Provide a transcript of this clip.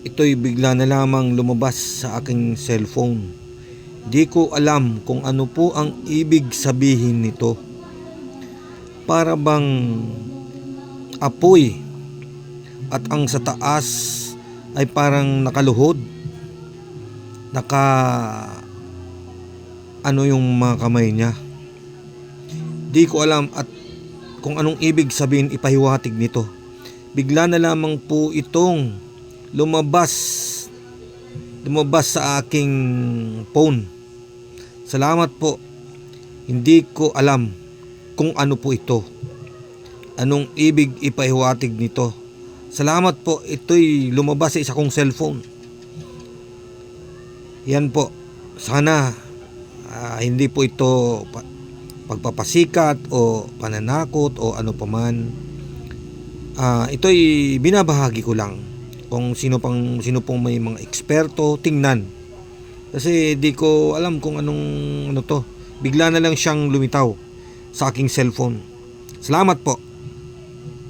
ito'y bigla na lamang lumabas sa aking cellphone. Di ko alam kung ano po ang ibig sabihin nito. Para bang apoy at ang sa taas ay parang nakaluhod. Naka ano yung mga kamay niya. Di ko alam at kung anong ibig sabihin ipahiwatig nito. Bigla na lamang po itong lumabas lumabas sa aking phone. Salamat po. Hindi ko alam kung ano po ito. Anong ibig ipahiwatig nito. Salamat po. Ito'y lumabas sa isa kong cellphone. Yan po. Sana ah, hindi po ito pa- pagpapasikat o pananakot o ano paman. Ah, ito'y binabahagi ko lang. Kung sino pang sino pong may mga eksperto, tingnan. Kasi di ko alam kung anong ano to. Bigla na lang siyang lumitaw sa aking cellphone. Salamat po.